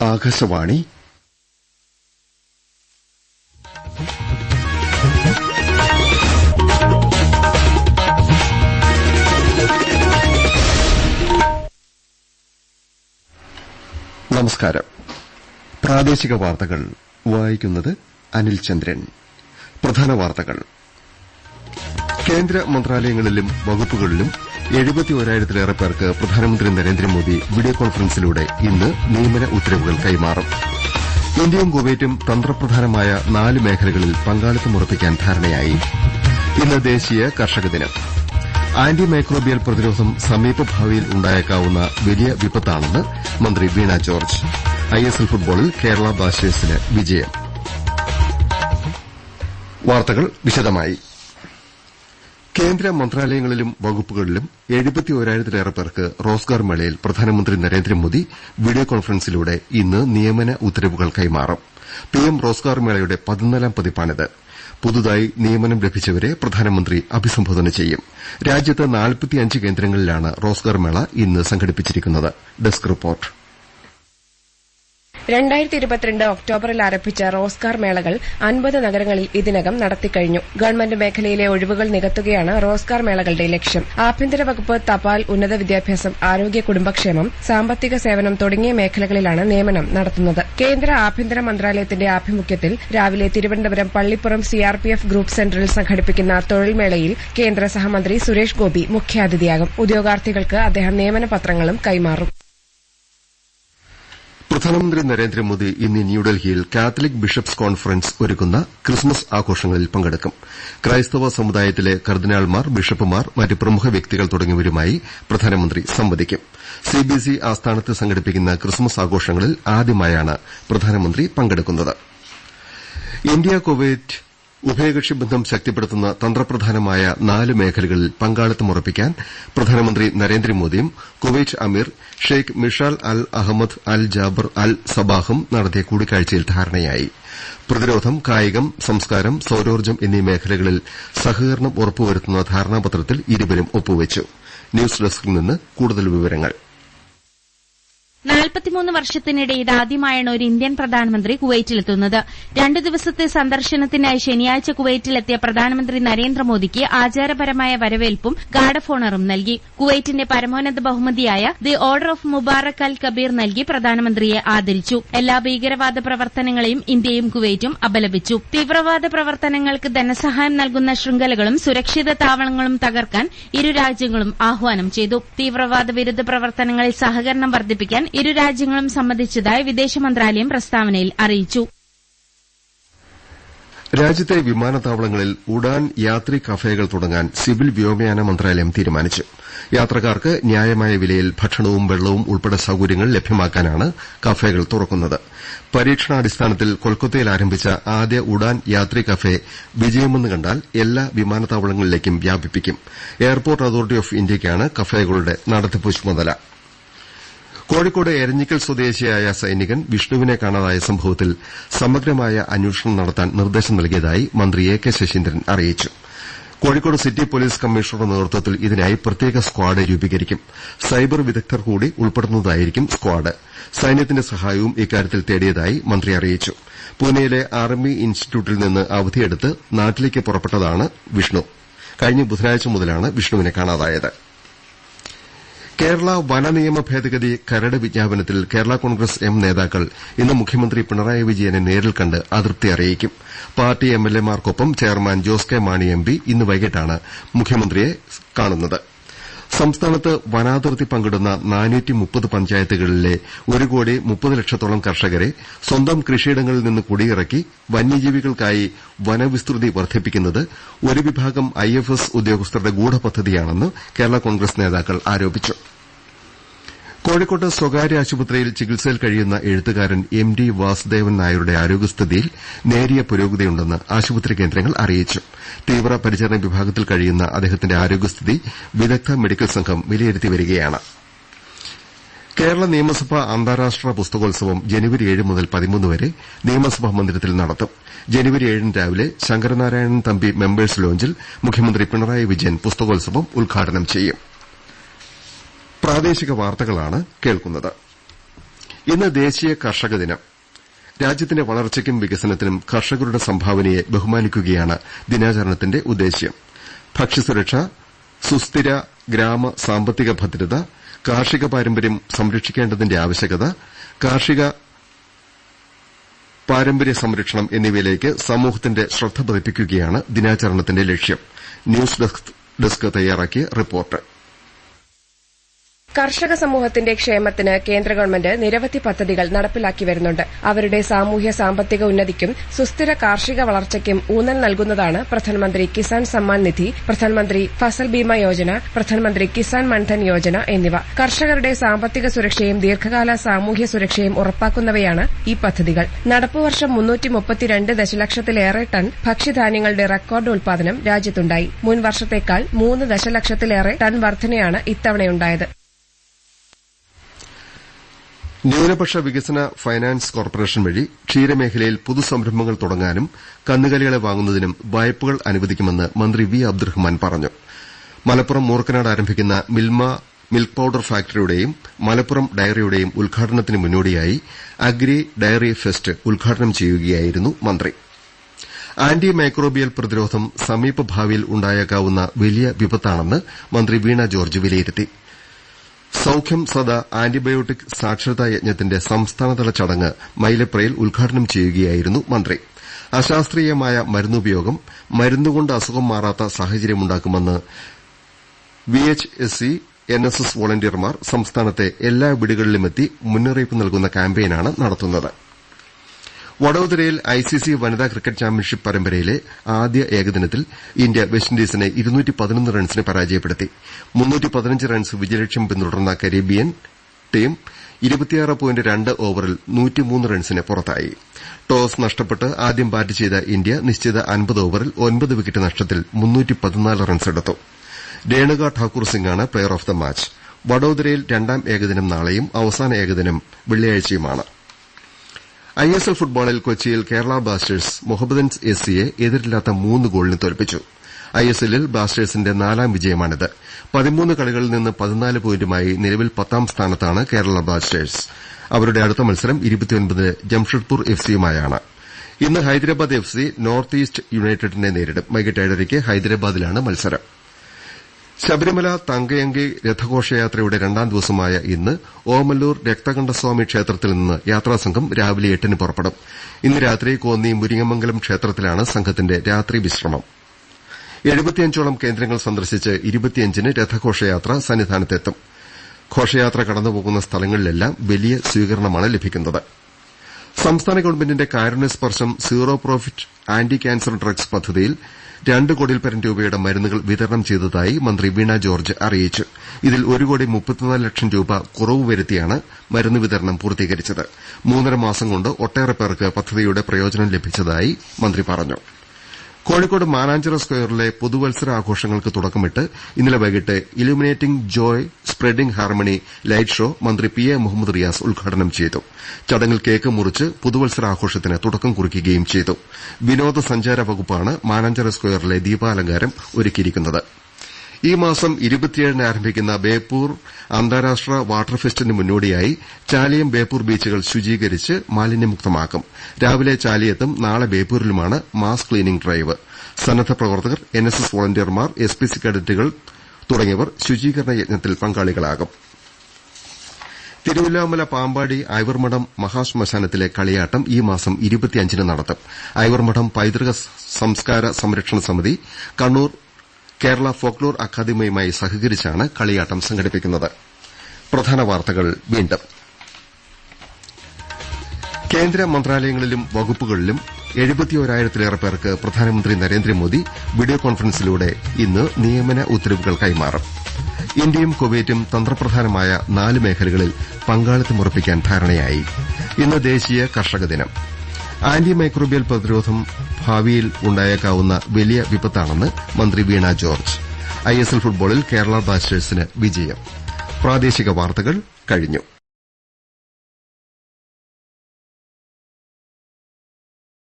ആകാശവാണി. നമസ്കാരം. പ്രാദേശിക വാർത്തകൾ. വായിക്കുന്നത് അനിൽ ചന്ദ്രൻ. പ്രധാന വാർത്തകൾ. കേന്ദ്ര മന്ത്രാലയങ്ങളിലും വകുപ്പുകളിലും എഴുപത്തിയോരായിരത്തിലേറെ പേർക്ക് പ്രധാനമന്ത്രി നരേന്ദ്രമോദി വീഡിയോ കോൺഫറൻസിലൂടെ ഇന്ന് നിയമന ഉത്തരവുകൾ കൈമാറും. ഇന്ത്യയും കുവൈറ്റും തന്ത്രപ്രധാനമായ നാല് മേഖലകളിൽ പങ്കാളിത്തം ഉറപ്പിക്കാൻ ധാരണയായി. ഇന്ന് ദേശീയ കർഷക ദിനം. ആന്റി മൈക്രോബിയൽ പ്രതിരോധം സമീപഭാവിയിൽ ഉണ്ടായേക്കാവുന്ന വലിയ വിപത്താണെന്ന് മന്ത്രി വീണ ജോർജ്. ഐഎസ്എൽ ഫുട്ബോളിൽ കേരള ബ്ലാസ്റ്റേഴ്സിന് വിജയം. വാർത്തകൾ വിശദമായി. കേന്ദ്ര മന്ത്രാലയങ്ങളിലും വകുപ്പുകളിലും എഴുപത്തിയോരായിരത്തിലേറെ പേർക്ക് റോസ്ഗാർ മേളയിൽ പ്രധാനമന്ത്രി നരേന്ദ്രമോദി വീഡിയോ കോൺഫറൻസിലൂടെ ഇന്ന് നിയമന ഉത്തരവുകൾ കൈമാറും. പിഎം റോസ്ഗാർ മേളയുടെ പതിനാലാം പതിപ്പാണിത്. പുതുതായി നിയമനം ലഭിച്ചവരെ പ്രധാനമന്ത്രി അഭിസംബോധന ചെയ്യും. രാജ്യത്ത് കേന്ദ്രങ്ങളിലാണ് റോസ്ഗാർ മേള ഇന്ന് സംഘടിപ്പിച്ചിരിക്കുന്നത്. Desk report. രണ്ടായിരത്തി ഇരുപത്തിരണ്ട് ഒക്ടോബറിൽ ആരംഭിച്ച റോസ്കാർ മേളകൾ അൻപത് നഗരങ്ങളിൽ ഇതിനകം നടത്തിക്കഴിഞ്ഞു. ഗവൺമെന്റ് മേഖലയിലെ ഒഴിവുകൾ നികത്തുകയാണ് റോസ്കാർ മേളകളുടെ ലക്ഷ്യം. ആഭ്യന്തര വകുപ്പ് തപാൽ ഉന്നത വിദ്യാഭ്യാസം ആരോഗ്യ കുടുംബക്ഷേമം സാമ്പത്തിക സേവനം തുടങ്ങിയ മേഖലകളിലാണ് നിയമനം നടത്തുന്നത്. കേന്ദ്ര ആഭ്യന്തര മന്ത്രാലയത്തിന്റെ ആഭിമുഖ്യത്തിൽ രാവിലെ തിരുവനന്തപുരം പള്ളിപ്പുറം സിആർപിഎഫ് ഗ്രൂപ്പ് സെന്ററിൽ സംഘടിപ്പിക്കുന്ന തൊഴിൽമേളയിൽ കേന്ദ്ര സഹമന്ത്രി സുരേഷ് ഗോപി മുഖ്യാതിഥിയാകും. ഉദ്യോഗാർത്ഥികൾക്ക് അദ്ദേഹം നിയമന പത്രങ്ങളും കൈമാറും. പ്രധാനമന്ത്രി നരേന്ദ്രമോദി ഇന്ന് ന്യൂഡൽഹിയിൽ കാത്തലിക് ബിഷപ്സ് കോൺഫറൻസ് ഒരുക്കുന്ന ക്രിസ്മസ് ആഘോഷങ്ങളിൽ പങ്കെടുക്കും. ക്രൈസ്തവ സമുദായത്തിലെ കർദിനാൾമാർ ബിഷപ്പുമാർ മറ്റ് പ്രമുഖ വ്യക്തികൾ തുടങ്ങിയവരുമായി പ്രധാനമന്ത്രി സംവദിക്കും. സിബിസി ആസ്ഥാനത്ത് സംഘടിപ്പിക്കുന്ന ക്രിസ്മസ് ആഘോഷങ്ങളിൽ ആദ്യമായാണ് പ്രധാനമന്ത്രി പങ്കെടുക്കുന്നത്. ഇന്ത്യ കുവൈറ്റ് ഉഭയകക്ഷി ബന്ധം ശക്തിപ്പെടുത്തുന്ന തന്ത്രപ്രധാനമായ നാല് മേഖലകളിൽ പങ്കാളിത്തം ഉറപ്പിക്കാൻ പ്രധാനമന്ത്രി നരേന്ദ്രമോദിയും കുവൈറ്റ് അമീർ Sheikh Mishal Al Ahmad Al Jaber Al സബാഹും നടത്തിയ കൂടിക്കാഴ്ചയിൽ ധാരണയായി. പ്രതിരോധം കായികം സംസ്കാരം സൌരോർജം എന്നീ മേഖലകളിൽ സഹകരണം ഉറപ്പുവരുത്തുന്ന ധാരണാപത്രത്തിൽ ഇരുവരും ഒപ്പുവച്ചു. ന്യൂസ് ഡെസ്കിൽ നിന്ന് കൂടുതൽ വിവരങ്ങൾ. നാൽപ്പത്തിമൂന്ന് വർഷത്തിനിടെ ഇതാദ്യമായാണ് ഒരു ഇന്ത്യൻ പ്രധാനമന്ത്രി കുവൈറ്റിലെത്തുന്നത്. രണ്ടു ദിവസത്തെ സന്ദർശനത്തിനായി ശനിയാഴ്ച കുവൈറ്റിലെത്തിയ പ്രധാനമന്ത്രി നരേന്ദ്രമോദിക്ക് ആചാരപരമായ വരവേൽപ്പും ഗാർഡ് ഓഫ് ഓണറും നൽകി. കുവൈറ്റിന്റെ പരമോന്നത ബഹുമതിയായ the order of Mubarak Al Kabeer നൽകി പ്രധാനമന്ത്രിയെ ആദരിച്ചു. എല്ലാ ഭീകരവാദ പ്രവർത്തനങ്ങളെയും ഇന്ത്യയും കുവൈറ്റും അപലപിച്ചു. തീവ്രവാദ പ്രവർത്തനങ്ങൾക്ക് ധനസഹായം നൽകുന്ന ശൃംഖലകളും സുരക്ഷിത താവളങ്ങളും തകർക്കാൻ ഇരു രാജ്യങ്ങളും ആഹ്വാനം ചെയ്തു. തീവ്രവാദ വിരുദ്ധ പ്രവർത്തനങ്ങളിൽ സഹകരണം വർദ്ധിപ്പിക്കാൻ ഇരു രാജ്യങ്ങളും സംബന്ധിച്ചതായി വിദേശ മന്ത്രാലയം പ്രസ്താവനയിൽ അറിയിച്ചു. രാജ്യത്തെ വിമാനത്താവളങ്ങളിൽ ഉഡാൻ യാത്രി കഫേകൾ തുടങ്ങാൻ സിവിൽ വ്യോമയാന മന്ത്രാലയം തീരുമാനിച്ചു. യാത്രക്കാർക്ക് ന്യായമായ വിലയിൽ ഭക്ഷണവും വെള്ളവും ഉൾപ്പെടെ സൌകര്യങ്ങൾ ലഭ്യമാക്കാനാണ് കഫേകൾ തുറക്കുന്നത്. പരീക്ഷണാടിസ്ഥാനത്തിൽ കൊൽക്കത്തയിൽ ആരംഭിച്ച ആദ്യ ഉഡാൻ യാത്രി കഫേ വിജയമെന്ന് കണ്ടാൽ എല്ലാ വിമാനത്താവളങ്ങളിലേക്കും വ്യാപിപ്പിക്കും. എയർപോർട്ട് അതോറിറ്റി ഓഫ് ഇന്ത്യയ്ക്കാണ് കഫേകളുടെ നടത്തിപ്പ് ചുമതല. കോഴിക്കോട് എരഞ്ഞിക്കൽ സ്വദേശിയായ സൈനികൻ വിഷ്ണുവിനെ കാണാതായ സംഭവത്തിൽ സമഗ്രമായ അന്വേഷണം നടത്താൻ നിർദ്ദേശം നൽകിയതായി മന്ത്രി എ കെ ശശീന്ദ്രൻ അറിയിച്ചു. കോഴിക്കോട് സിറ്റി പോലീസ് കമ്മീഷണറുടെ നേതൃത്വത്തിൽ ഇതിനായി പ്രത്യേക സ്ക്വാഡ് രൂപീകരിക്കും. സൈബർ വിദഗ്ധർ കൂടി ഉൾപ്പെടുന്നതായിരിക്കും സ്ക്വാഡ്. സൈന്യത്തിന്റെ സഹായവും ഇക്കാര്യത്തിൽ തേടിയതായി മന്ത്രി അറിയിച്ചു. പൂനെയിലെ ആർമി ഇൻസ്റ്റിറ്റ്യൂട്ടിൽ നിന്ന് അവധിയെടുത്ത് നാട്ടിലേക്ക് പുറപ്പെട്ടതാണ് വിഷ്ണു. കഴിഞ്ഞ ബുധനാഴ്ച മുതലാണ് വിഷ്ണുവിനെ കാണാതായത്. കേരള വനനിയമ ഭേദഗതി കരട് വിജ്ഞാപനത്തിൽ കേരള കോൺഗ്രസ് എം നേതാക്കൾ ഇന്ന് മുഖ്യമന്ത്രി പിണറായി വിജയനെ നേരിൽ കണ്ട് അതൃപ്തി അറിയിക്കും. Party എംഎൽഎമാർക്കൊപ്പം chairman Jose K Mani MP ഇന്ന് വൈകിട്ടാണ് മുഖ്യമന്ത്രിയെ കാണുന്നത്. സംസ്ഥാനത്ത് വനാതിർത്തി പങ്കിടുന്ന പഞ്ചായത്തുകളിലെ ഒരു കോടി മുപ്പത് ലക്ഷത്തോളം കർഷകരെ സ്വന്തം കൃഷിയിടങ്ങളിൽ നിന്ന് കുടിയിറക്കി വന്യജീവികൾക്കായി വനവിസ്തൃതി വർദ്ധിപ്പിക്കുന്നത് ഒരു വിഭാഗം ഐഎഫ്എസ് ഉദ്യോഗസ്ഥരുടെ ഗൂഢപദ്ധതിയാണെന്ന് കേരള കോൺഗ്രസ് നേതാക്കൾ ആരോപിച്ചു. കോഴിക്കോട്ട് സ്വകാര്യ ആശുപത്രിയിൽ ചികിത്സയിൽ കഴിയുന്ന എഴുത്തുകാരൻ എം ഡി വാസുദേവൻ നായരുടെ ആരോഗ്യസ്ഥിതിയിൽ നേരിയ പുരോഗതിയുണ്ടെന്ന് ആശുപത്രി കേന്ദ്രങ്ങൾ അറിയിച്ചു. തീവ്ര പരിചരണ വിഭാഗത്തിൽ കഴിയുന്ന അദ്ദേഹത്തിന്റെ ആരോഗ്യസ്ഥിതി വിദഗ്ധ മെഡിക്കൽ സംഘം വിലയിരുത്തി വരികയാണ്. കേരള നിയമസഭാ അന്താരാഷ്ട്ര പുസ്തകോത്സവം ജനുവരി ഏഴ് മുതൽ പതിമൂന്ന് വരെ നിയമസഭാ മന്ദിരത്തിൽ നടത്തും. ജനുവരി ഏഴിന് രാവിലെ ശങ്കരനാരായണൻ തമ്പി മെമ്പേഴ്സ് ലോഞ്ചിൽ മുഖ്യമന്ത്രി പിണറായി വിജയൻ പുസ്തകോത്സവം ഉദ്ഘാടനം ചെയ്യും. ഇന്ന് ദേശീയ കർഷക ദിനം. രാജ്യത്തിന്റെ വളർച്ചയ്ക്കും വികസനത്തിനും കർഷകരുടെ സംഭാവനയെ ബഹുമാനിക്കുകയാണ് ദിനാചരണത്തിന്റെ ഉദ്ദേശ്യം. ഭക്ഷ്യസുരക്ഷ സുസ്ഥിര ഗ്രാമ സാമ്പത്തിക ഭദ്രത കാർഷിക പാരമ്പര്യം സംരക്ഷിക്കേണ്ടതിന്റെ ആവശ്യകത കാർഷിക പാരമ്പര്യ സംരക്ഷണം എന്നിവയിലേക്ക് സമൂഹത്തിന്റെ ശ്രദ്ധ പതിപ്പിക്കുകയാണ് ദിനാചരണത്തിന്റെ ലക്ഷ്യം. ന്യൂസ് ഡെസ്ക് തയ്യാറാക്കിയ റിപ്പോർട്ട്. കർഷക സമൂഹത്തിന്റെ ക്ഷേമത്തിന് കേന്ദ്ര ഗവൺമെന്റ് നിരവധി പദ്ധതികൾ നടപ്പിലാക്കി വരുന്നുണ്ട്. അവരുടെ സാമൂഹ്യ സാമ്പത്തിക ഉന്നതിക്കും സുസ്ഥിര കാർഷിക വളർച്ചയ്ക്കും ഊന്നൽ നൽകുന്നതാണ് പ്രധാനമന്ത്രി കിസാൻ സമ്മാൻ നിധി പ്രധാനമന്ത്രി ഫസൽ ബീമ യോജന പ്രധാനമന്ത്രി കിസാൻ മൻധൻ യോജന എന്നിവ. കർഷകരുടെ സാമ്പത്തിക സുരക്ഷയും ദീർഘകാല സാമൂഹ്യ സുരക്ഷയും ഉറപ്പാക്കുന്നവയാണ് ഈ പദ്ധതികൾ. നടപ്പുവർഷം മുന്നൂറ്റി മുപ്പത്തിരണ്ട് ദശലക്ഷത്തിലേറെ ടൺ ഭക്ഷ്യധാന്യങ്ങളുടെ റെക്കോർഡ് ഉൽപാദനം രാജ്യത്തുണ്ടായി. മുൻവർഷത്തേക്കാൾ മൂന്ന് ദശലക്ഷത്തിലേറെ ടൺ വർധനയാണ് ഇത്തവണയുണ്ടായത്. ന്യൂനപക്ഷ വികസന ഫൈനാൻസ് കോർപ്പറേഷൻ വഴി ക്ഷീരമേഖലയിൽ പുതുസംരംഭങ്ങൾ തുടങ്ങാനും കന്നുകാലികളെ വാങ്ങുന്നതിനും വായ്പകൾ അനുവദിക്കുമെന്ന് മന്ത്രി വി അബ്ദുറഹ്മാൻ പറഞ്ഞു. മലപ്പുറം മൂർക്കനാട് ആരംഭിക്കുന്ന മിൽമ മിൽക്ക് പൌഡർ ഫാക്ടറിയുടെയും മലപ്പുറം ഡയറിയുടെയും ഉദ്ഘാടനത്തിന് മുന്നോടിയായി അഗ്രി ഡയറി ഫെസ്റ്റ് ഉദ്ഘാടനം ചെയ്യുകയായിരുന്നു മന്ത്രി. ആന്റി മൈക്രോബിയൽ പ്രതിരോധം സമീപഭാവിയിൽ ഉണ്ടായേക്കാവുന്ന വലിയ വിപത്താണെന്ന് മന്ത്രി വീണ ജോർജ് വിലയിരുത്തി. സൌഖ്യം സദ ആന്റിബയോട്ടിക് സാക്ഷരതാ യജ്ഞത്തിന്റെ സംസ്ഥാനതല ചടങ്ങ് മൈലപ്രയിൽ ഉദ്ഘാടനം ചെയ്യുകയായിരുന്നു മന്ത്രി. അശാസ്ത്രീയമായ മരുന്നുപയോഗം മരുന്നുകൊണ്ട് അസുഖം മാറാത്ത സാഹചര്യമുണ്ടാക്കുമെന്ന് V H S C N S S വോളണ്ടിയർമാർ സംസ്ഥാനത്തെ എല്ലാ വീടുകളിലുമെത്തി മുന്നറിയിപ്പ് നൽകുന്ന ക്യാമ്പയിനാണ് നടത്തുന്നത്. വഡോദരയിൽ ഐസിസി വനിതാ ക്രിക്കറ്റ് ചാമ്പ്യൻഷിപ്പ് പരമ്പരയിലെ ആദ്യ ഏകദിനത്തിൽ ഇന്ത്യ വെസ്റ്റിൻഡീസിനെ റൺസിന് പരാജയപ്പെടുത്തി. റൺസ് വിജയലക്ഷ്യം പിന്തുടർന്ന കരീബിയൻ ടീം ഓവറിൽ റൺസിന് പുറത്തായി. ടോസ് നഷ്ടപ്പെട്ട് ആദ്യം ബാറ്റ് ചെയ്ത ഇന്ത്യ നിശ്ചിത അൻപത് ഓവറിൽ ഒൻപത് വിക്കറ്റ് നഷ്ടത്തിൽ റൺസെടുത്തു രേണുക ഠാക്കൂർ സിംഗാണ് പ്ലെയർ ഓഫ് ദ മാച്ച്. വഡോദരയിൽ രണ്ടാം ഏകദിനം നാളെയും അവസാന ഏകദിനം വെള്ളിയാഴ്ചയുമാണ്. ഐഎസ്എൽ ഫുട്ബോളിൽ കൊച്ചിയിൽ കേരള ബ്ലാസ്റ്റേഴ്സ് മുഹമ്മദൻസ് എസ് സിയെ എതിരില്ലാത്ത മൂന്ന് ഗോളിന് തോൽപ്പിച്ചു. ഐഎസ്എല്ലിൽ ബ്ലാസ്റ്റേഴ്സിന്റെ നാലാം വിജയമാണിത്. പതിമൂന്ന് കളികളിൽ നിന്ന് പതിനാല് പോയിന്റുമായി നിലവിൽ പത്താം സ്ഥാനത്താണ് കേരള ബ്ലാസ്റ്റേഴ്സ്. അവരുടെ അടുത്ത മത്സരം ജംഷഡ്പൂർ എഫ് സിയുമായാണ് ഇന്ന് Hyderabad F C north east യുണൈറ്റഡിനെ നേരിടും. വൈകിട്ട് ഏഴരയ്ക്ക് ഹൈദരാബാദിലാണ് മത്സരം. ശബരിമല തങ്കയങ്കി രഥഘോഷയാത്രയുടെ രണ്ടാം ദിവസമായ ഇന്ന് ഓമല്ലൂർ രക്തകണ്ഠസ്വാമി ക്ഷേത്രത്തിൽ നിന്ന് യാത്രാസംഘം രാവിലെ എട്ടിന് പുറപ്പെടും. ഇന്ന് രാത്രി കോന്നി മുരിങ്ങമംഗലം ക്ഷേത്രത്തിലാണ് സംഘത്തിന്റെ രാത്രി വിശ്രമം. എഴുപത്തിയഞ്ചോളം കേന്ദ്രങ്ങൾ സന്ദർശിച്ച് ഇരുപത്തിയഞ്ചിന് രഥഘോഷയാത്ര സന്നിധാനത്തെത്തും. ഘോഷയാത്ര കടന്നുപോകുന്ന സ്ഥലങ്ങളിലെല്ലാം വലിയ സ്വീകരണമാണ് ലഭിക്കുന്നത്. സംസ്ഥാന ഗവൺമെന്റിന്റെ കാരുണ്യ സ്പർശം zero profit anti cancer drugs പദ്ധതിയിൽ രണ്ട് കോടിയിൽപരം രൂപയുടെ മരുന്നുകൾ വിതരണം ചെയ്തതായി മന്ത്രി വീണ ജോർജ് അറിയിച്ചു. ഇതിൽ ഒരു കോടി മുപ്പത്തിനാല് ലക്ഷം രൂപ കുറവ് വരുത്തിയാണ് മരുന്ന് വിതരണം പൂർത്തീകരിച്ചത്. മൂന്നര മാസം കൊണ്ട് ഒട്ടേറെ പേർക്ക് പദ്ധതിയുടെ പ്രയോജനം ലഭിച്ചതായി മന്ത്രി പറഞ്ഞു. കോഴിക്കോട് മാനാഞ്ചിറ സ്ക്വയറിലെ പുതുവത്സര ആഘോഷങ്ങൾക്ക് തുടക്കമിട്ട് ഇന്നലെ വൈകിട്ട് illuminating joy spreading harmony light show മന്ത്രി പി എ മുഹമ്മദ് റിയാസ് ഉദ്ഘാടനം ചെയ്തു. ചടങ്ങിൽ കേക്ക് മുറിച്ച് പുതുവത്സര ആഘോഷത്തിന് തുടക്കം കുറിക്കുകയും ചെയ്തു. വിനോദസഞ്ചാര വകുപ്പാണ് മാനാഞ്ചിറ സ്ക്വയറിലെ ദീപാലങ്കാരം ഒരുക്കിയിരിക്കുന്നത്. ഈ മാസം ഇരുപത്തിയേഴിന് ആരംഭിക്കുന്ന ബേപ്പൂർ അന്താരാഷ്ട്ര വാട്ടർ ഫെസ്റ്റിന് മുന്നോടിയായി ചാലിയം ബേപ്പൂർ ബീച്ചുകൾ ശുചീകരിച്ച് മാലിന്യമുക്തമാക്കും. രാവിലെ ചാലിയത്തും നാളെ ബേപ്പൂരിലുമാണ് മാസ് ക്ലീനിംഗ് ഡ്രൈവ്. സന്നദ്ധ പ്രവർത്തകർ എൻഎസ്എസ് വോളണ്ടിയർമാർ എസ്പിസി കേഡറ്റുകൾ തുടങ്ങിയവർ ശുചീകരണ യജ്ഞത്തിൽ പങ്കാളികളാകും. തിരുവല്ലാമല പാമ്പാടി ഐവർമഠം മഹാശ്മശാനത്തിലെ കളിയാട്ടം ഈ മാസം ഇരുപത്തിയഞ്ചിന് നടത്തും. ഐവർമഠം പൈതൃക സംസ്കാര സംരക്ഷണ സമിതി കണ്ണൂർ കേരള ഫോക്ലോർ അക്കാദമിയുമായി സഹകരിച്ചാണ് കളിയാട്ടം സംഘടിപ്പിക്കുന്നത്. കേന്ദ്ര മന്ത്രാലയങ്ങളിലും വകുപ്പുകളിലും എഴുപത്തിയോരായിരത്തിലേറെ പേർക്ക് പ്രധാനമന്ത്രി നരേന്ദ്രമോദി വീഡിയോ കോൺഫറൻസിലൂടെ ഇന്ന് നിയമന ഉത്തരവുകൾ കൈമാറും. ഇന്ത്യയും കുവൈറ്റും തന്ത്രപ്രധാനമായ നാല് മേഖലകളിൽ പങ്കാളിത്തമുറപ്പിക്കാൻ ധാരണയായി. ഇന്ന് ദേശീയ കർഷക ദിനം. ആന്റി മൈക്രോബിയൽ പ്രതിരോധം ഭാവിയിൽ ഉണ്ടായേക്കാവുന്ന വലിയ വിപത്താണെന്ന് മന്ത്രി വീണ ജോർജ്. ഐഎസ്എൽ ഫുട്ബോളിൽ കേരള ബ്ലാസ്റ്റേഴ്സിന് വിജയം. പ്രാദേശിക വാർത്തകൾ കഴിഞ്ഞു.